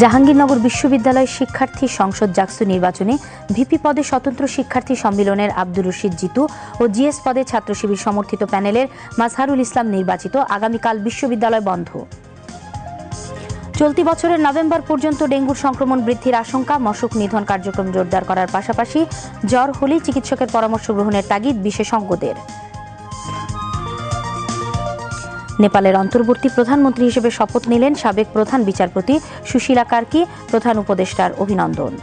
জাহাঙ্গীরনগর বিশ্ববিদ্যালয় শিক্ষার্থী সংসদ জাকসু নির্বাচনে ভিপি পদে স্বতন্ত্র শিক্ষার্থী সম্মেলনের আব্দুর রশিদ জিতু ও জিএস পদে ছাত্র শিবির সমর্থিত প্যানেলের মাজহারুল ইসলাম নির্বাচিত আগামীকাল বিশ্ববিদ্যালয় বন্ধ। চলতি বছরের নভেম্বর পর্যন্ত ডেঙ্গুর সংক্রমণ বৃদ্ধির আশঙ্কা, মশক নিধন কার্যক্রম জোরদার করার পাশাপাশি জ্বর হলেই চিকিৎসকের পরামর্শ গ্রহণের তাগিদ বিশেষজ্ঞদের। নেপালের অন্তর্বর্তী প্রধানমন্ত্রী হিসেবে শপথ নিলেন সাবেক প্রধান বিচারপতি সুশীলা কার্কি, প্রধান উপদেষ্টার অভিনন্দন।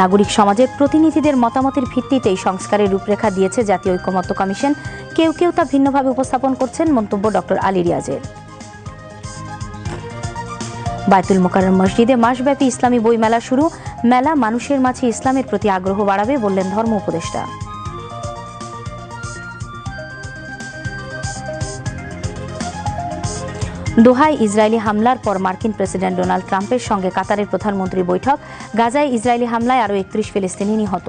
নাগরিক সমাজের প্রতিনিধিদের মতামতের ভিত্তিতেই সংস্কারের রূপরেখা দিয়েছে জাতীয় ঐকমত্য কমিশন। কেউ কেউ তা ভিন্নভাবে উপস্থাপন করছেন মন্তব্য ডক্টর আলী রিয়াজের। বায়তুল মোকাররম মসজিদে মাসব্যাপী ইসলামী বইমেলা শুরু। মেলা মানুষের মাঝে ইসলামের প্রতি আগ্রহ বাড়াবে বললেন ধর্ম উপদেষ্টা। দোহায় ইসরায়েলি হামলার পর মার্কিন প্রেসিডেন্ট ডোনাল্ড ট্রাম্পের সঙ্গে কাতারের প্রধানমন্ত্রী বৈঠক। গাজায় ইসরায়েলি হামলায় আরও একত্রিশ ফিলিস্তিনি নিহত।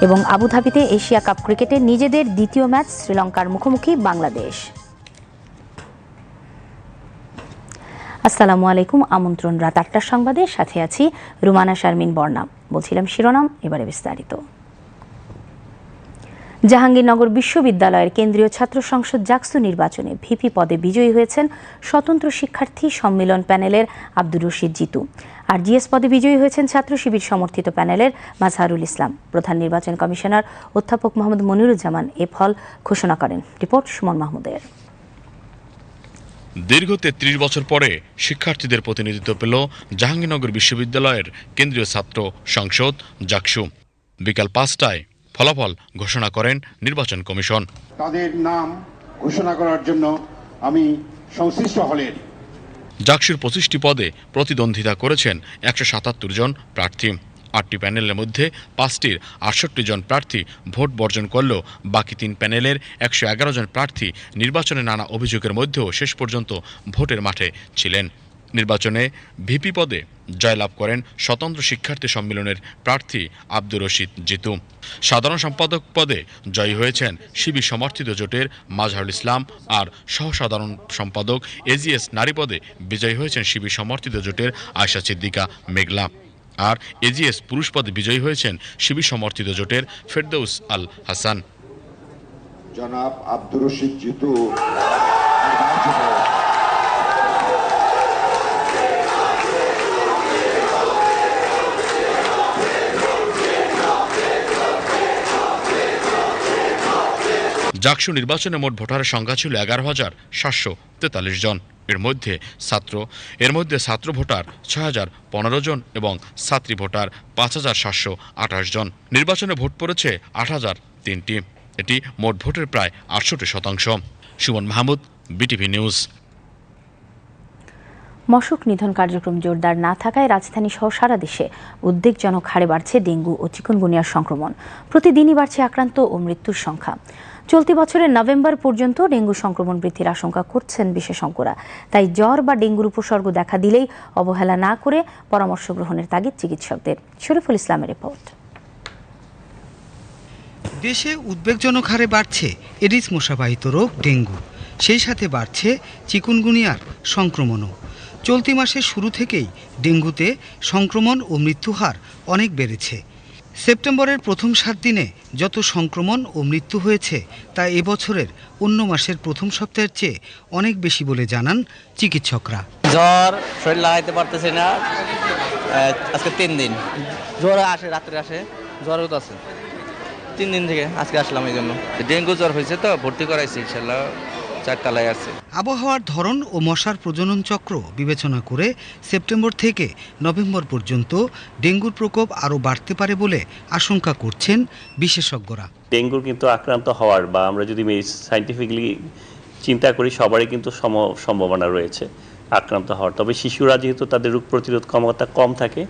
এবং আবুধাবিতে এশিয়া কাপ ক্রিকেটে নিজেদের দ্বিতীয় ম্যাচ, শ্রীলঙ্কার মুখোমুখি বাংলাদেশ। আসসালামু আলাইকুম, আমন্ত্রণ রাত আটটার সংবাদের সাথে আছি রুমানা শারমিন বর্ণাম বলছিলাম শিরোনাম, এবারে বিস্তারিত। জাহাঙ্গীরনগর বিশ্ববিদ্যালয়ের কেন্দ্রীয় ছাত্র সংসদ জাকসু নির্বাচনে ভিপি পদে বিজয়ী হয়েছেন স্বতন্ত্র শিক্ষার্থী সম্মেলন প্যানেলের আব্দুর রশিদ জিতু। আর জিএস পদে বিজয়ী হয়েছেন ছাত্র শিবির সমর্থিত প্যানেলের মাজহারুল ইসলাম। প্রধান নির্বাচন কমিশনার অধ্যাপক মোহাম্মদ মনিরুজ্জামান এ ফল ঘোষণা করেন। রিপোর্ট সুমন মাহমুদের। দীর্ঘ তেত্রিশ বছর পরে শিক্ষার্থীদের প্রতিনিধিত্ব পেল জাহাঙ্গীরনগর বিশ্ববিদ্যালয়ের কেন্দ্রীয় ছাত্র সংসদ জাকসু। বিকাল পাঁচটায় ফলাফল ঘোষণা করেন নির্বাচন কমিশন। তাদের নাম ঘোষণা করার জন্য আমি সংশ্লিষ্ট হলের। জাকসুর পঁচিশটি পদে প্রতিদ্বন্দ্বিতা করেছেন একশো সাতাত্তর জন প্রার্থী। আটটি প্যানেলের মধ্যে পাঁচটির আটষট্টি জন প্রার্থী ভোট বর্জন করলেও বাকি তিন প্যানেলের একশো এগারো জন প্রার্থী নির্বাচনে নানা অভিযোগের মধ্যেও শেষ পর্যন্ত ভোটের মাঠে ছিলেন। নির্বাচনে ভিপি পদে জয়লাভ করেন স্বতন্ত্র শিক্ষার্থী সম্মেলনের প্রার্থী আব্দুর রশিদ জিতু। সাধারণ সম্পাদক পদে জয়ী হয়েছেন শিবির সমর্থিত জোটের মাজহারুল ইসলাম আর সহসাধারণ সম্পাদক এজিএস নারী পদে বিজয়ী হয়েছেন শিবির সমর্থিত জোটের আয়শা সিদ্দিকা মেঘলা। আর এজিএস পুরুষ পদে বিজয়ী হয়েছেন শিবির সমর্থিত জোটের ফেরদৌস আল হাসান। জনাব আব্দুর রশিদ জিতু। জাকসু নির্বাচনে মোট ভোটারের সংখ্যা ছিল এগারো হাজার সাতশো তেতাল্লিশ জন। এর মধ্যে ছাত্র, এর মধ্যে ছাত্র ভোটার ছয় হাজার পনেরো জন এবং ছাত্রী ভোটার পাঁচ হাজার সাতশো আঠাশ জন। নির্বাচনে ভোট পড়েছে আট হাজার তিনটি। এটি মোট ভোটের প্রায় আটষট্টি শতাংশ। Suman Mahmud, BTV news. মশক নিধন কার্যক্রম জোরদার না থাকায় রাজধানী সহ সারা দেশে উদ্বেগজনক হারে বাড়ছে ডেঙ্গু ও চিকুনগুনিয়ার সংক্রমণ। প্রতিদিনই বাড়ছে আক্রান্ত ও মৃত্যুর সংখ্যা। চলতি বছরের নভেম্বর পর্যন্ত ডেঙ্গু সংক্রমণ বৃদ্ধির আশঙ্কা করছেন বিশেষজ্ঞরা। তাই জ্বর বা ডেঙ্গুর উপসর্গ দেখা দিলেই অবহেলা না করে পরামর্শ গ্রহণের তাগিদ চিকিৎসকদের। শরীফুল ইসলামের রিপোর্ট। দেশে উদ্বেগজনক হারে বাড়ছে এডিস মশাবাহিত রোগ, ডেঙ্গু। সেই সাথে বাড়ছে চিকুনগুনিয়ার সংক্রমণও। চলতি মাসের শুরু থেকেই ডেঙ্গুতে সংক্রমণ ও মৃত্যুহার অনেক বেড়েছে। সেপ্টেম্বরের প্রথম সাত দিনে যত সংক্রমণ ও মৃত্যু হয়েছে তা এবছরের অন্য মাসের প্রথম সপ্তাহের চেয়ে অনেক বেশি বলে জানান চিকিৎসকরা। জ্বর শরীর লাগাইতে পারতেছে না। আজকে তিন দিন। জ্বর আসে রাত্রে আসে। জ্বর তো আছে। তিন দিন থেকে আজকে আসলাম এই জন্য। ডেঙ্গু জ্বর হয়েছে তো ভর্তি করাইছি ইনশাল্লাহ। চারতলায় আছে। আবহাওয়ার ধরন ও মশার প্রজনন চক্র বিবেচনা করে সেপ্টেম্বর থেকে নভেম্বর পর্যন্ত ডেঙ্গুর প্রকোপ আরও বাড়তে পারে বলে আশঙ্কা করছেন বিশেষজ্ঞরা। ডেঙ্গুর কিন্তু আক্রান্ত হওয়ার বা আমরা যদি সাইন্টিফিকলি চিন্তা করি সবারই কিন্তু সম সম্ভাবনা রয়েছে আক্রান্ত হওয়ার। তবে শিশুরা যেহেতু তাদের রোগ প্রতিরোধ ক্ষমতা কম থাকে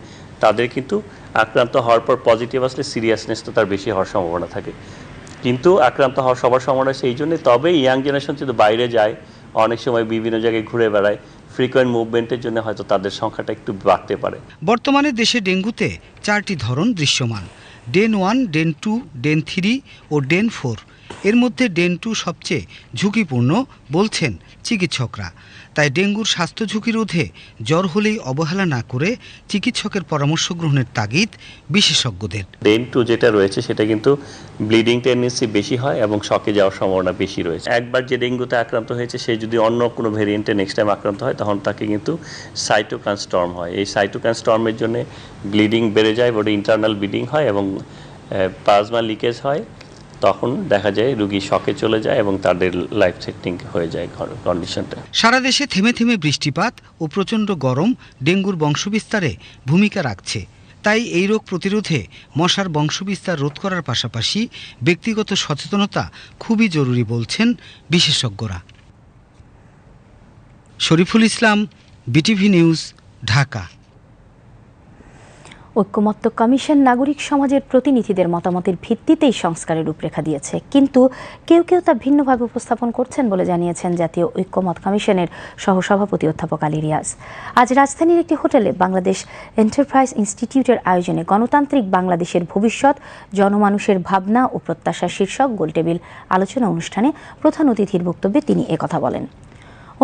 তাদের কিন্তু আক্রান্ত হওয়ার পর পজিটিভ আসলে সিরিয়াসনেস তো তার বেশি হওয়ার সম্ভাবনা থাকে। কিন্তু আক্রান্ত হওয়ার সবার সম্ভাবনা সেই জন্যে তবে ইয়াং জেনারেশন যদি বাইরে যায়, অনেক সময় বিভিন্ন জায়গায় ঘুরে বেড়ায় ফ্রিকোয়েন্ট মুভমেন্টের জন্য হয়তো তাদের সংখ্যাটা একটু বাড়তে পারে। বর্তমানে দেশে ডেঙ্গুতে চারটি ধরন দৃশ্যমান। DEN one, DEN two, DEN three ও ডেন ফোর। এর মধ্যে ডেন টু সবচেয়ে ঝুঁকিপূর্ণ বলছেন চিকিৎসকরা। তাই ডেঙ্গুর স্বাস্থ্য ঝুঁকি রোধে জ্বর হলেই অবহেলা না করে চিকিৎসকের পরামর্শ গ্রহণের তাগিদ বিশেষজ্ঞদের। ডেন টু যেটা রয়েছে সেটা কিন্তু ব্লিডিং টেন্ডেন্সি বেশি হয় এবং শকে যাওয়ার সম্ভাবনা বেশি রয়েছে। একবার যে ডেঙ্গুতে আক্রান্ত হয়েছে, সে যদি অন্য কোনো ভেরিয়েন্টে নেক্সট টাইম আক্রান্ত হয়, তখন তাকে কিন্তু সাইটোকান স্টর্ম হয়। এই সাইটোকান স্টর্মের জন্য ব্লিডিং বেড়ে যায়, বডি ইন্টারনাল ব্লিডিং হয় এবং প্লাজমা লিকেজ হয়। তখন দেখা যায় রুগী শকে চলে যায় এবং তাদের লাইফ থ্রেটনিং হয়ে যায় কন্ডিশনটা সারা দেশে থেমে থেমে বৃষ্টিপাত ও প্রচণ্ড গরম ডেঙ্গুর বংশবিস্তারে ভূমিকা রাখছে। তাই এই রোগ প্রতিরোধে মশার বংশবিস্তার রোধ করার পাশাপাশি ব্যক্তিগত সচেতনতা খুবই জরুরি বলছেন বিশেষজ্ঞরা। Shariful Islam, BTV news, Dhaka. ঐক্যমত্য কমিশন নাগরিক সমাজের প্রতিনিধিদের মতামতের ভিত্তিতেই সংস্কারের রূপরেখা দিয়েছে। কিন্তু কেউ কেউ তা ভিন্নভাবে উপস্থাপন করছেন বলে জানিয়েছেন জাতীয় ঐক্যমত কমিশনের সহসভাপতি অধ্যাপক আলী রিয়াজ। আজ রাজধানীর একটি হোটেলে বাংলাদেশ এন্টারপ্রাইজ ইনস্টিটিউটের আয়োজনে গণতান্ত্রিক বাংলাদেশের ভবিষ্যৎ, জনমানুষের ভাবনা ও প্রত্যাশা শীর্ষক গোলটেবিল আলোচনা অনুষ্ঠানে প্রধান অতিথির বক্তব্যে তিনি একথা বলেন।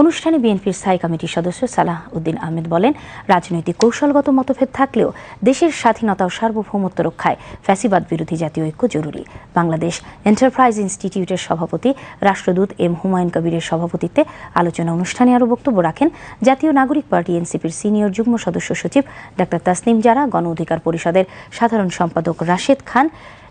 অনুষ্ঠানে বিএনপির স্থায়ী কমিটির সদস্য সালাহ উদ্দিন আহমেদ বলেন, রাজনৈতিক কৌশলগত মতভেদ থাকলেও দেশের স্বাধীনতা ও সার্বভৌমত্ব রক্ষায় ফ্যাসিবাদ বিরোধী জাতীয় ঐক্য জরুরি। বাংলাদেশ এন্টারপ্রাইজ ইনস্টিটিউটের সভাপতি রাষ্ট্রদূত এম হুমায়ুন কবিরের সভাপতিত্বে আলোচনা অনুষ্ঠানে আরও বক্তব্য রাখেন জাতীয় নাগরিক পার্টি এনসিপির সিনিয়র যুগ্ম সদস্য সচিব ডাক্তার তাসনিম জারা, গণ অধিকার পরিষদের সাধারণ সম্পাদক রাশেদ খান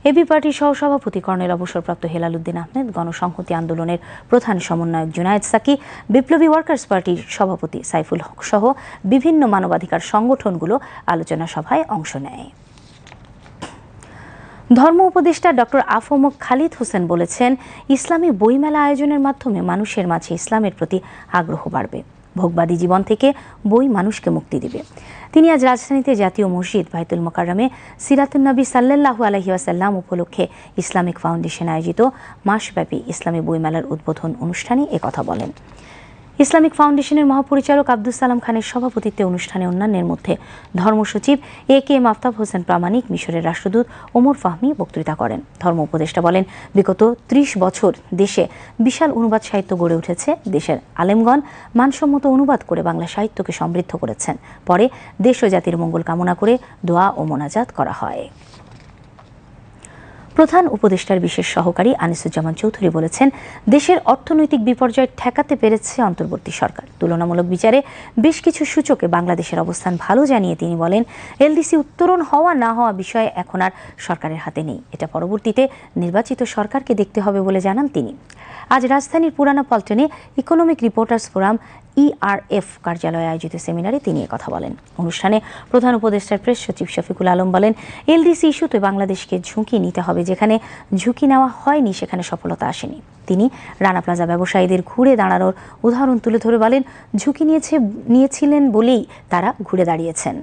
এবি পার্টির সহসভাপতি কর্নেল অবসরপ্রাপ্ত হেলাল উদ্দিন আহমেদ, গণসংহতি আন্দোলনের প্রধান সমন্বয়ক জুনায়েদ সাকি, বিপ্লবী ওয়ার্কার্স পার্টির সভাপতি সাইফুল হক সহ বিভিন্ন মানবাধিকার সংগঠনগুলো আলোচনা সভায় অংশ নেয়। ধর্ম উপদেষ্টা ডক্টর আফমক খালিদ হোসেন বলেছেন, ইসলামী বইমেলা আয়োজনের মাধ্যমে মানুষের মাঝে ইসলামের প্রতি আগ্রহ বাড়বে। ভোগবাদী জীবন থেকে বই মানুষকে মুক্তি দিবে। তিনি আজ রাজধানীতে জাতীয় মসজিদ ভাইতুল মোকারমে সিরাতুন্নবী সাল্লাল্লাহু আলহি আসাল্লাম উপলক্ষে ইসলামিক ফাউন্ডেশন আয়োজিত মাসব্যাপী ইসলামী বইমেলার উদ্বোধন অনুষ্ঠানে কথা বলেন। ইসলামিক ফাউন্ডেশনের মহাপরিচালক আব্দুল সালাম খানের সভাপতিত্বে অনুষ্ঠানে অন্যান্যের মধ্যে ধর্মসচিব A K M Aftab Hossain Pramanik, মিশরের রাষ্ট্রদূত ওমর ফাহমি বক্তৃতা করেন। ধর্ম উপদেষ্টা বলেন, বিগত ত্রিশ বছর দেশে বিশাল অনুবাদ সাহিত্য গড়ে উঠেছে। দেশের আলেমগণ মানসম্মত অনুবাদ করে বাংলা সাহিত্যকে সমৃদ্ধ করেছেন। পরে দেশ ও জাতির মঙ্গল কামনা করে দোয়া ও মোনাজাত করা হয়। প্রধান উপদেষ্টার বিশেষ সহকারী আনিসুজ্জামান চৌধুরী বলেছেন, দেশের অর্থনৈতিক বিপর্যয় ঠেকাতে পেরেছে অন্তর্বর্তী সরকার। তুলনামূলক বিচারে বেশ কিছু সূচকে বাংলাদেশের অবস্থান ভালো জানিয়ে তিনি বলেন, এলডিসি উত্তরণ হওয়া না হওয়া বিষয়ে এখন আর সরকারের হাতে নেই। এটা পরবর্তীতে নির্বাচিত সরকারকে দেখতে হবে বলে জানান তিনি। আজ রাজধানীর পুরানা পল্টনে ইকোনমিক রিপোর্টার্স ফোরাম ইআরএফ কার্যালয়ে আয়োজিত সেমিনারে তিনি কথা বলেন। অনুষ্ঠানে প্রধান উপদেষ্টার প্রেস সচিব শফিকুল আলম বলেন, এলডিসি ইস্যুতে বাংলাদেশকে ঝুঁকি নিতে হবে, যেখানে ঝুঁকি নেওয়া হয়নি সেখানে সফলতা আসেনি। তিনি রানা প্লাজা ব্যবসায়ীদের ঘুরে দাঁড়ানোর উদাহরণ তুলে ধরে বলেন, ঝুঁকি নিয়েছে, নিয়েছিলেন বলেই তারা ঘুরে দাঁড়িয়েছেন।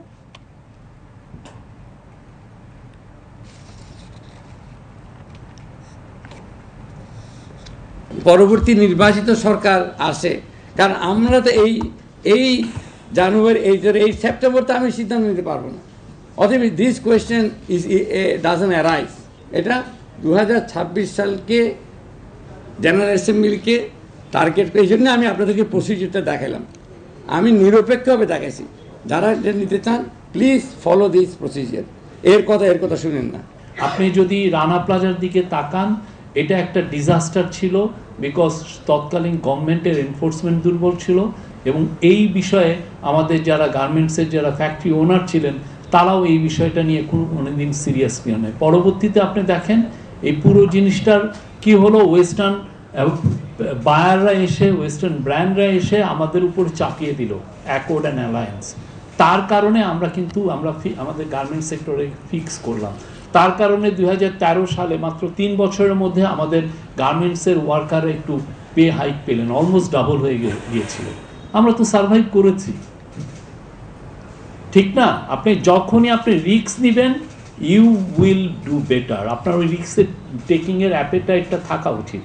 পরবর্তী নির্বাচিত সরকার আসে। কারণ আমরা তো এই এই জানুয়ারি, এই এই সেপ্টেম্বর তো আমি সিদ্ধান্ত নিতে পারব না। অতএব this question is a doesn't arise এটা দু হাজার ছাব্বিশ সালকে জেনারেল অ্যাসেম্বলিকে টার্গেট করে, এই জন্য আমি আপনাদেরকে প্রসিডিউরটা দেখালাম আমি নিরপেক্ষভাবে দেখাইছি। যারা এটা নিতে চান প্লিজ ফলো দিস প্রসিজিয়ার এর কথা এর কথা শুনেন না। আপনি যদি রানা প্লাজার দিকে তাকান এটা একটা ডিজাস্টার ছিল বিকজ তৎকালীন গভর্নমেন্টের এনফোর্সমেন্ট দুর্বল ছিল এবং এই বিষয়ে আমাদের যারা গার্মেন্টসের যারা ফ্যাক্টরি ওনার ছিলেন, তারাও এই বিষয়টা নিয়ে কোনো কোনোদিন সিরিয়াসলি নেয়। পরবর্তীতে আপনি দেখেন এই পুরো জিনিসটার কি হলো? ওয়েস্টার্ন বায়াররা এসে ওয়েস্টার্ন ব্র্যান্ডরা এসে আমাদের উপর চাপিয়ে দিল অ্যাকোর্ড অ্যান্ড অ্যালায়েন্স তার কারণে আমরা কিন্তু, আমরা আমাদের গার্মেন্ট সেক্টরে ফিক্স করলাম। তার কারণে দু হাজার তেরো সালে মাত্র তিন বছরের মধ্যে আমাদের গার্মেন্টসের ওয়ার্কার একটু পে হাইক পেলেন অলমোস্ট ডাবল হয়ে গিয়েছিল। আমরা তো সার্ভাইভ করেছি। ঠিক না? আপনি যখনই আপনি রিক্স নেবেন ইউ উইল ডু বেটার আপনার ওই রিক্সের টেকিংয়ের অ্যাপেটাইটটা থাকা উচিত।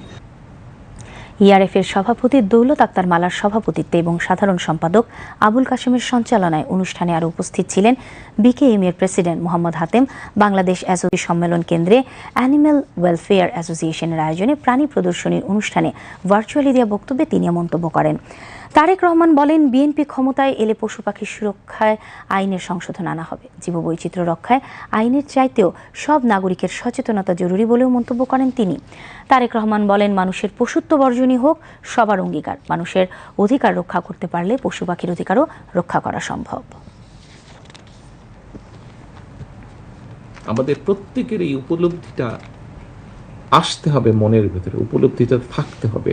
ইআরএফ এর সভাপতি দৌলত আক্তার মালার সভাপতিত্বে এবং সাধারণ সম্পাদক আবুল কাশেমের সঞ্চালনায় অনুষ্ঠানে আরও উপস্থিত ছিলেন বিকেএম এর প্রেসিডেন্ট মোহাম্মদ হাতেম, বাংলাদেশ অ্যাসোসি সম্মেলন কেন্দ্রে অ্যানিম্যাল ওয়েলফেয়ার অ্যাসোসিয়েশনের আয়োজনে প্রাণী প্রদর্শনীর অনুষ্ঠানে ভার্চুয়ালি দেওয়া বক্তব্যে তিনি মন্তব্য করেন। তারেক রহমান বলেন, বিএনপি ক্ষমতায় এলে পশু পাখির সুরক্ষায় আইনের সংশোধন আনা হবে। জীববৈচিত্র্য রক্ষায় আইনের চাইতেও সব নাগরিকের সচেতনতা জরুরি বলেও মন্তব্য করেন তিনি। তারেক রহমান বলেন, মানুষের পশুত্ব বর্জনই হোক, সবার অঙ্গীকার। মানুষের অধিকার রক্ষা করতে পারলে পশু পাখির অধিকারও রক্ষা করা সম্ভব। আমাদের প্রত্যেকের এই উপলব্ধিটা আসতে হবে মনের ভেতরে, উপলব্ধিটা থাকতে হবে।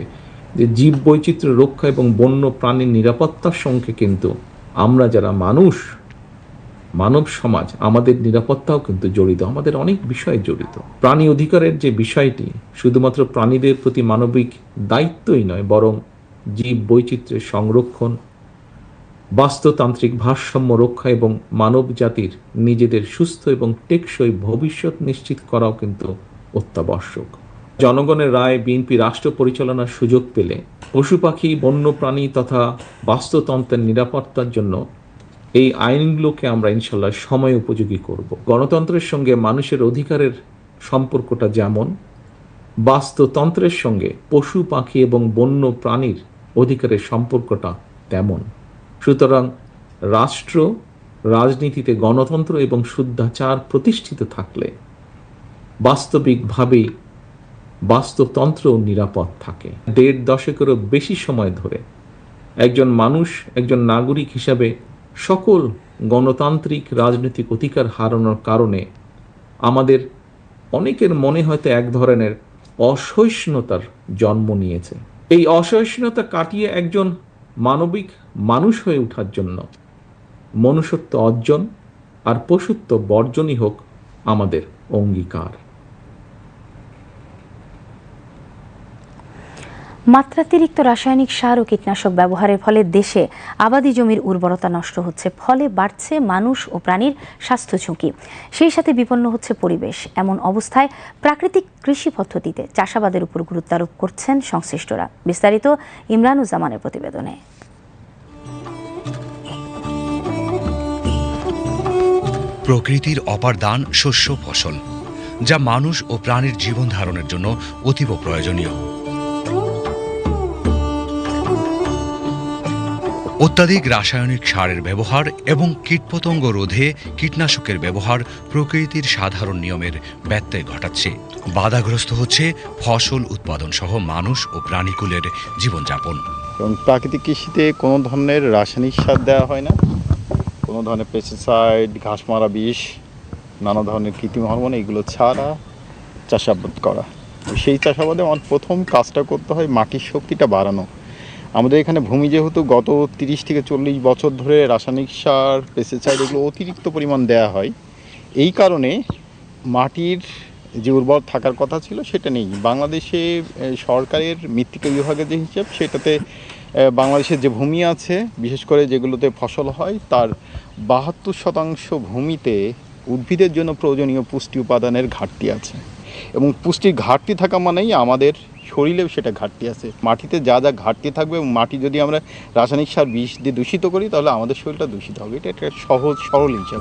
যে জীব বৈচিত্র্য রক্ষা এবং বন্য প্রাণীর নিরাপত্তার সঙ্গে কিন্তু আমরা যারা মানুষ, মানব সমাজ, আমাদের নিরাপত্তাও কিন্তু জড়িত, আমাদের অনেক বিষয় জড়িত। প্রাণী অধিকারের যে বিষয়টি শুধুমাত্র প্রাণীদের প্রতি মানবিক দায়িত্বই নয়, বরং জীব বৈচিত্র্যের সংরক্ষণ, বাস্তুতান্ত্রিক ভারসাম্য রক্ষা এবং মানব জাতির নিজেদের সুস্থ এবং টেকসই ভবিষ্যৎ নিশ্চিত করাও কিন্তু অত্যাবশ্যক। জনগণের রায় বিএনপি রাষ্ট্র পরিচালনার সুযোগ পেলে পশু পাখি বন্য প্রাণী তথা বাস্তুতন্ত্রের নিরাপত্তার জন্য এই আইনগুলোকে আমরা ইনশাল্লাহ সময় উপযোগী করব। গণতন্ত্রের সঙ্গে মানুষের অধিকারের সম্পর্কটা যেমন, বাস্তুতন্ত্রের সঙ্গে পশু পাখি এবং বন্য প্রাণীর অধিকারের সম্পর্কটা তেমন। সুতরাং রাষ্ট্র, রাজনীতিতে গণতন্ত্র এবং শুদ্ধাচার প্রতিষ্ঠিত থাকলে বাস্তবিকভাবেই বাস্তুতন্ত্র নিরাপদ থাকে। দেড় দশকেরও বেশি সময় ধরে একজন মানুষ, একজন নাগরিক হিসাবে সকল গণতান্ত্রিক রাজনৈতিক অধিকার হারানোর কারণে আমাদের অনেকের মনে হয়তো এক ধরনের অসহিষ্ণুতার জন্ম নিয়েছে। এই অসহিষ্ণুতা কাটিয়ে একজন মানবিক মানুষ হয়ে ওঠার জন্য মনুষ্যত্ব অর্জন আর পশুত্ব বর্জনই হোক আমাদের অঙ্গীকার। মাত্রাতিরিক্ত রাসায়নিক সার ও কীটনাশক ব্যবহারের ফলে দেশে আবাদি জমির উর্বরতা নষ্ট হচ্ছে, ফলে বাড়ছে মানুষ ও প্রাণীর স্বাস্থ্য ঝুঁকি। সেই সাথে বিপন্ন হচ্ছে পরিবেশ। এমন অবস্থায় প্রাকৃতিক কৃষি পদ্ধতিতে চাষাবাদের উপর গুরুত্ব আরোপ করছেন সংশ্লিষ্টরা। বিস্তারিত ইমরানুজ্জামানের প্রতিবেদনে। প্রকৃতির অপার দান শস্য ফসল, যা মানুষ ও প্রাণীর জীবন ধারণের জন্য অতীব প্রয়োজনীয়। অত্যাধিক রাসায়নিক সারের ব্যবহার এবং কীটপতঙ্গ রোধে কীটনাশকের ব্যবহার প্রকৃতির সাধারণ নিয়মের ব্যত্যয় ঘটাচ্ছে। বাধাগ্রস্ত হচ্ছে ফসল উৎপাদন সহ মানুষ ও প্রাণীকুলের জীবনযাপন। এবং প্রাকৃতিক কৃষিতে কোনো ধরনের রাসায়নিক সার দেওয়া হয় না। কোনো ধরনের পেস্টিসাইড ঘাস মারা বিষ, নানা ধরনের কৃত্রিম হরমোন এগুলো ছাড়া চাষাবাদ করা। সেই চাষাবাদে আমার প্রথম কাজটা করতে হয় মাটির শক্তিটা বাড়ানো। আমাদের এখানে ভূমি যেহেতু গত তিরিশ থেকে চল্লিশ বছর ধরে রাসায়নিক সার পেস্টিসাইড এগুলো অতিরিক্ত পরিমাণ দেওয়া হয়, এই কারণে মাটির যে উর্বর থাকার কথা ছিল সেটা নেই। বাংলাদেশে সরকারের মৃত্তিকা বিভাগের যে হিসেব, সেটাতে বাংলাদেশের যে ভূমি আছে, বিশেষ করে যেগুলোতে ফসল হয়, তার বাহাত্তর শতাংশ ভূমিতে উদ্ভিদের জন্য প্রয়োজনীয় পুষ্টি উপাদানের ঘাটতি আছে। এবং পুষ্টির ঘাটতি থাকা মানেই আমাদের শরীরেও সেটা ঘাটতি আছে। মাটিতে যা যা ঘাটতি থাকবে এবং মাটি যদি আমরা রাসায়নিক সার বিষ দিয়ে দূষিত করি, তাহলে আমাদের শরীরটা দূষিত হবে। এটা একটা সহজ, সরল হিসাব।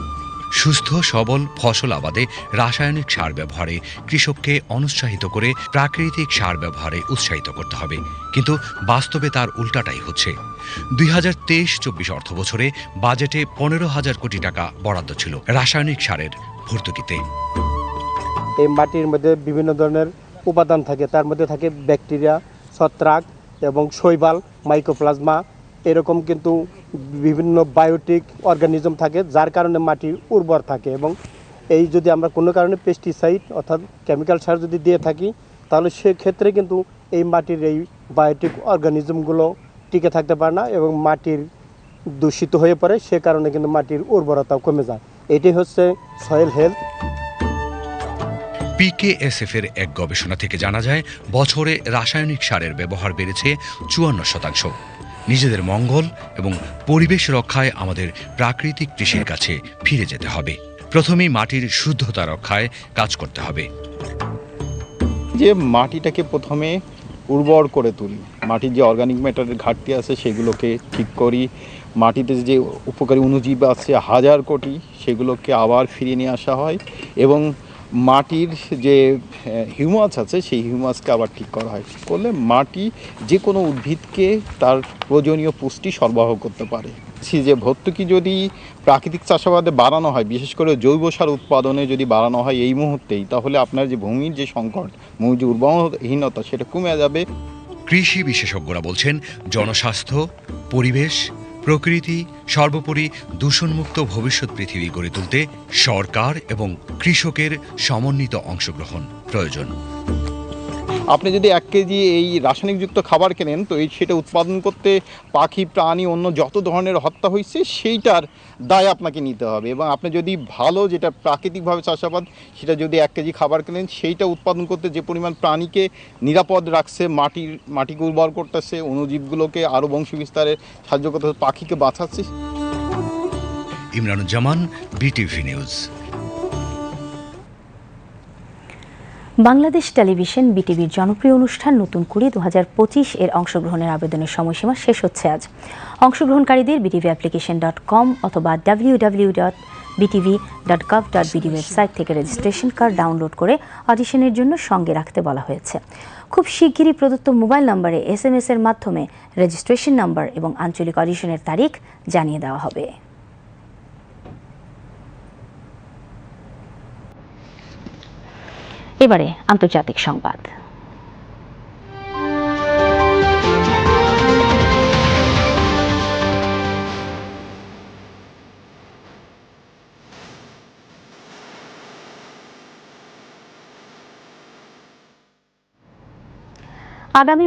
সুস্থ, সবল, ফসল আবাদে রাসায়নিক সার ব্যবহারে কৃষককে অনুৎসাহিত করে প্রাকৃতিক সার ব্যবহারে উৎসাহিত করতে হবে। কিন্তু বাস্তবে তার উল্টাটাই হচ্ছে। দুই হাজার তেইশ চব্বিশ অর্থ বছরে বাজেটে পনেরো হাজার কোটি টাকা বরাদ্দ ছিল রাসায়নিক সারের ভর্তুকিতে। এই মাটির মধ্যে বিভিন্ন ধরনের উপাদান থাকে। তার মধ্যে থাকে ব্যাকটেরিয়া, ছত্রাক এবং শৈবাল মাইক্রোপ্লাজমা এরকম কিন্তু বিভিন্ন বায়োটিক অর্গানিজম থাকে, যার কারণে মাটি উর্বর থাকে এবং এই যদি আমরা কোনো কারণে পেস্টিসাইড অর্থাৎ কেমিক্যাল সার যদি দিয়ে থাকি, তাহলে সেক্ষেত্রে কিন্তু এই মাটির এই বায়োটিক অর্গানিজমগুলো টিকে থাকতে পারে না এবং মাটির দূষিত হয়ে পড়ে, সে কারণে কিন্তু মাটির উর্বরতাও কমে যায়। এটি হচ্ছে সয়েল হেলথ পিকেএসএফ এর এক গবেষণা থেকে জানা যায়, বছরে রাসায়নিক সারের ব্যবহার বেড়েছে চুয়ান্ন শতাংশ। নিজেদের মঙ্গল এবং পরিবেশ রক্ষায় আমাদের প্রাকৃতিক কৃষির কাছে ফিরে যেতে হবে। প্রথমেই মাটির শুদ্ধতা রক্ষায় কাজ করতে হবে। যে মাটিটাকে প্রথমে উর্বর করে তুলি, মাটির যে অর্গানিক ম্যাটারের ঘাটতি আছে সেগুলোকে ঠিক করি, মাটিতে যে উপকারী অণুজীব আছে হাজার কোটি, সেগুলোকে আবার ফিরিয়ে নিয়ে আসা হয় এবং মাটির যে হিউমাস আছে, সেই হিউমাসকে আবার ঠিক করা হয়। করলে মাটি যে কোনো উদ্ভিদকে তার প্রয়োজনীয় পুষ্টি সরবরাহ করতে পারে। যে ভর্তুকি যদি প্রাকৃতিক চাষাবাদে বাড়ানো হয়, বিশেষ করে জৈব সার উৎপাদনে যদি বাড়ানো হয় এই মুহূর্তেই, তাহলে আপনার যে ভূমির যে সংকট, ভূমির যে উর্বরহীনতা, সেটা কমে যাবে। কৃষি বিশেষজ্ঞরা বলছেন, জনস্বাস্থ্য, পরিবেশ প্রকৃতি সর্বোপরি দূষণমুক্ত ভবিষ্যৎ পৃথিবী গড়ে তুলতে সরকার এবং কৃষকের সমন্বিত অংশগ্রহণ প্রয়োজন। আপনি যদি এক কেজি এই রাসায়নিকযুক্ত খাবার কেনেন, তো এই সেটা উৎপাদন করতে পাখি, প্রাণী, অন্য যত ধরনের হত্যা হয়েছে, সেইটার দায় আপনাকে নিতে হবে। এবং আপনি যদি ভালো যেটা প্রাকৃতিকভাবে চাষাবাদ, সেটা যদি এক কেজি খাবার কেনেন, সেইটা উৎপাদন করতে যে পরিমাণ প্রাণীকে নিরাপদ রাখছে, মাটির মাটিকে উর্বর করতেছে, অণুজীবগুলোকে আরও বংশ বিস্তারে সাহায্য করতেছে পাখিকে বাঁচাচ্ছে। Imranuzzaman, BTV news. Bangladesh television, বিটিভির জনপ্রিয় অনুষ্ঠান নতুন কুড়ি দু এর অংশগ্রহণের আবেদনের সময়সীমা শেষ হচ্ছে আজ। অংশগ্রহণকারীদের বিটিভি অ্যাপ্লিকেশন ডট কম অথবা W W dot BTV dot gov dot BD website থেকে রেজিস্ট্রেশন কার্ড ডাউনলোড করে অডিশনের জন্য সঙ্গে রাখতে বলা হয়েছে। খুব শিগগিরই প্রদত্ত মোবাইল নম্বরে এস এর মাধ্যমে রেজিস্ট্রেশন নাম্বার এবং আঞ্চলিক অডিশনের তারিখ জানিয়ে দেওয়া হবে। এবারে আন্তর্জাতিক সংবাদ। আগামী